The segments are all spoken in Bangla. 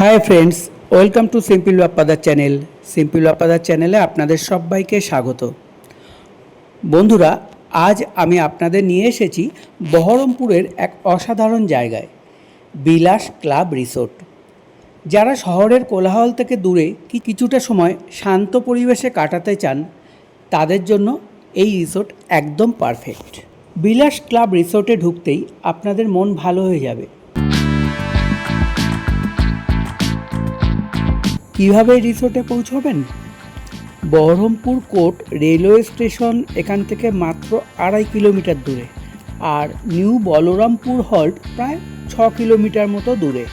Hi friends welcome to simple বাপ্পাদার channel simple বাপ্পাদার চ্যানেলে আপনাদের সবাইকে স্বাগত। বন্ধুরা, আজ আমি আপনাদের নিয়ে এসেছি বহরমপুরের এক অসাধারণ জায়গায়, বিলাস ক্লাব রিসোর্ট। যারা শহরের কোলাহল থেকে দূরে কি কিছুটা সময় শান্ত পরিবেশে কাটাতে চান, তাদের জন্য এই রিসোর্ট একদম পারফেক্ট। বিলাস ক্লাব রিসোর্টে ঢুকতেই আপনাদের মন ভালো হয়ে যাবে। কীভাবে রিসোর্টে পৌঁছবেন? বহরমপুর কোর্ট রেলওয়ে স্টেশন এখান থেকে মাত্র আড়াই কিলোমিটার দূরে আর নিউ বলরামপুর হল্ট প্রায় ছ কিলোমিটার মতো দূরে।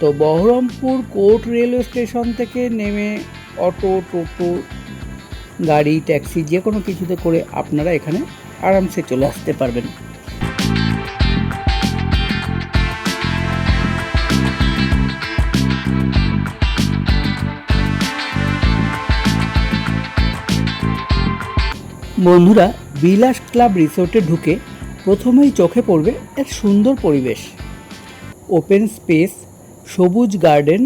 তো বহরমপুর কোর্ট রেলওয়ে স্টেশন থেকে নেমে অটো, টোটো, গাড়ি, ট্যাক্সি যে কোনো কিছুতে করে আপনারা এখানে আরামসে চলে আসতে পারবেন। বন্ধুরা বিলাস ক্লাব রিসোর্টে ঢুকে প্রথমেই চোখে পড়বে এক সুন্দর পরিবেশ ওপেন স্পেস, সবুজ গার্ডেন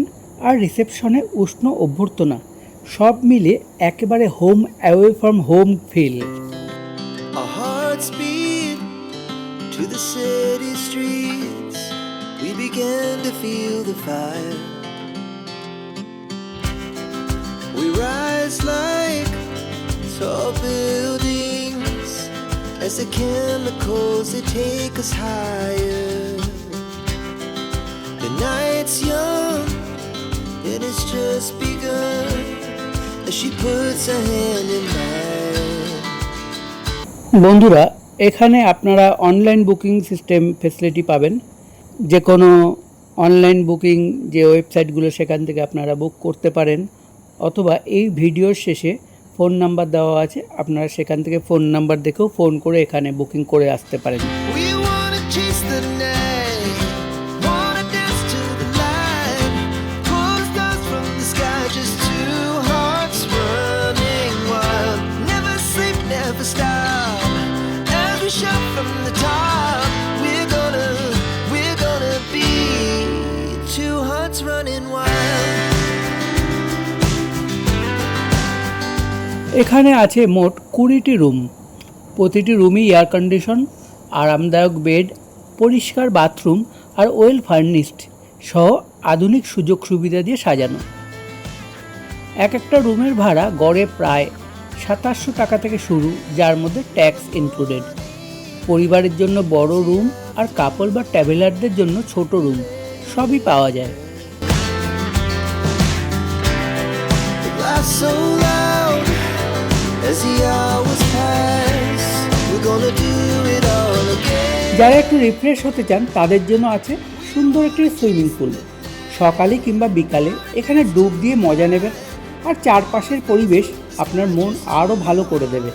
আর রিসেপশনে উষ্ণ অভ্যর্থনা, সব মিলে একেবারে home away from home feel to the city streets. We began to feel the fire. As the chemicals they take us higher. The night's young and it's just begun as she puts her hand in mine. বন্ধুরা এখানে আপনারা অনলাইন বুকিং সিস্টেম ফেসিলিটি পাবেন যে কোনো অনলাইন বুকিং যে ওয়েবসাইটগুলো সেখান থেকে আপনারা বুক করতে পারেন অথবা এই ভিডিওর শেষে ফোন নাম্বার দেওয়া আছে, আপনারা সেখান থেকে ফোন নাম্বার দেখেও ফোন করে এখানে বুকিং করে আসতে পারেন। এখানে আছে মোট কুড়িটি রুম। প্রতিটি রুমই এয়ার কন্ডিশন আরামদায়ক বেড পরিষ্কার বাথরুম আর ওয়েল ফার্নিশড সহ আধুনিক সুযোগ সুবিধা দিয়ে সাজানো। এক একটা রুমের ভাড়া গড়ে প্রায় সাতাশশো টাকা থেকে শুরু, যার মধ্যে ট্যাক্স ইনক্লুডেড পরিবারের জন্য বড় রুম আর কাপল বা ট্রাভেলারদের জন্য ছোট রুম, সবই পাওয়া যায়। যারা একটু রিফ্রেশ হতে চান তাদের জন্য আছে সুন্দর একটি সুইমিং পুল সকালে কিংবা বিকালে এখানে ডুব দিয়ে মজা নেবেন আর চারপাশের পরিবেশ আপনার মন আরও ভালো করে দেবে।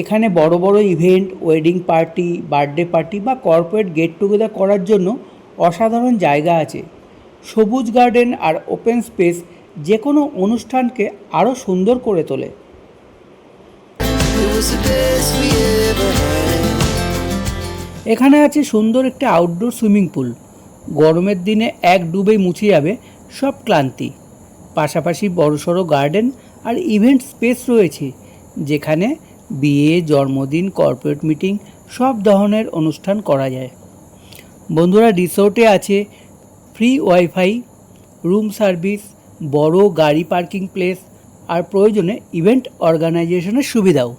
এখানে বড় বড় event wedding party birthday party বা কর্পোরেট গেট টুগেদার করার জন্য অসাধারণ জায়গা আছে। সবুজ গার্ডেন আর ওপেন স্পেস যে কোনো অনুষ্ঠানকে আরও সুন্দর করে তোলে. এখানে আছে সুন্দর একটি আউটডোর সুইমিং পুল গরমের দিনে এক ডুবেই মুছে যাবে সব ক্লান্তি। পাশাপাশি বড়সড় গার্ডেন আর ইভেন্ট স্পেস রয়েছে, যেখানে বিয়ে, জন্মদিন কর্পোরেট মিটিং সব ধরনের অনুষ্ঠান করা যায়। বন্ধুরা রিসোর্টে আছে ফ্রি ওয়াইফাই রুম সার্ভিস বড় গাড়ি পার্কিং প্লেস আর প্রয়োজনে ইভেন্ট অর্গানাইজেশনের সুবিধাও।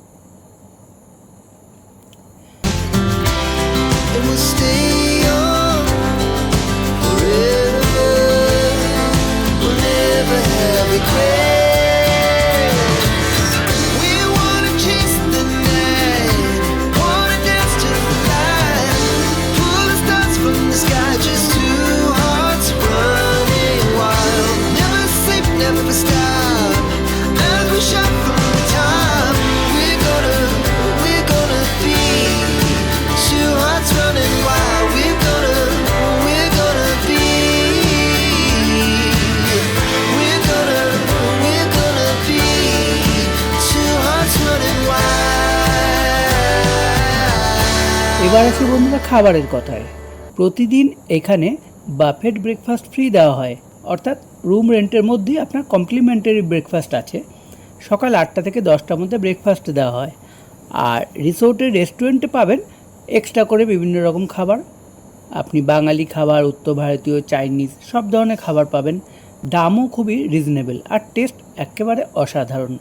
এবার আসি বন্ধুরা, খাবারের কথায়। প্রতিদিন এখানে বাফেট ব্রেকফাস্ট ফ্রি দেওয়া হয়। অর্থাৎ রুম রেন্টের মধ্যেই আপনার কমপ্লিমেন্টারি ব্রেকফাস্ট আছে। সকাল আটটা থেকে দশটার মধ্যে ব্রেকফাস্ট দেওয়া হয়। আর রিসোর্টের রেস্টুরেন্টে পাবেন এক্সট্রা করে বিভিন্ন রকম খাবার। আপনি বাঙালি খাবার, উত্তর ভারতীয় চাইনিজ সব ধরনের খাবার পাবেন। দামও খুবই রিজনেবল আর টেস্ট একেবারে অসাধারণ।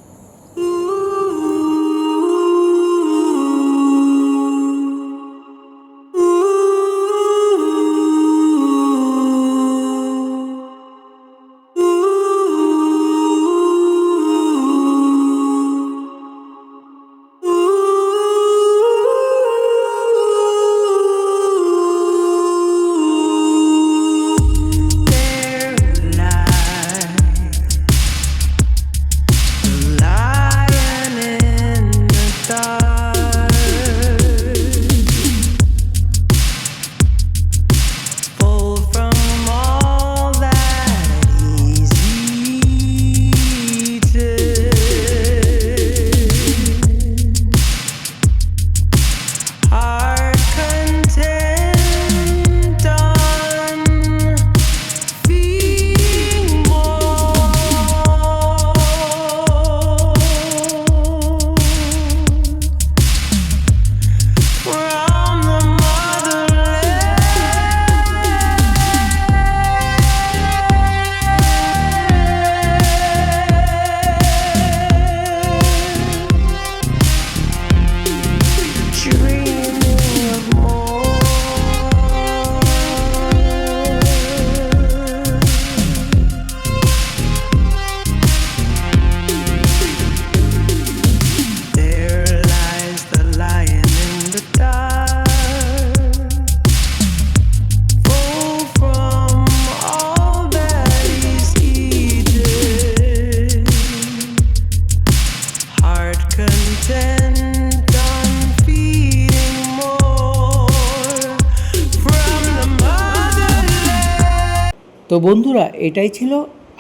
তো বন্ধুরা, এটাই ছিল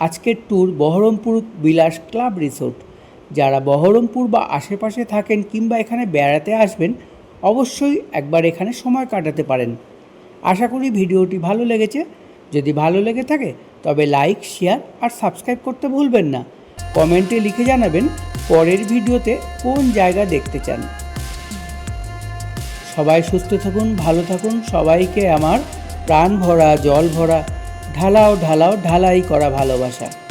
আজকের ট্যুর বহরমপুর বিলাস ক্লাব রিসোর্ট যারা বহরমপুর বা আশেপাশে থাকেন কিংবা এখানে বেড়াতে আসবেন, অবশ্যই একবার এখানে সময় কাটাতে পারেন। আশা করি ভিডিওটি ভালো লেগেছে। যদি ভালো লেগে থাকে, তবে লাইক শেয়ার আর সাবস্ক্রাইব করতে ভুলবেন না। কমেন্টে লিখে জানাবেন পরের ভিডিওতে কোন জায়গা দেখতে চান। সবাই সুস্থ থাকুন, ভালো থাকুন। সবাইকে আমার প্রাণ ভরা, জল ভরা ঢালাও ঢালাও ঢালাই করা ভালোবাসা।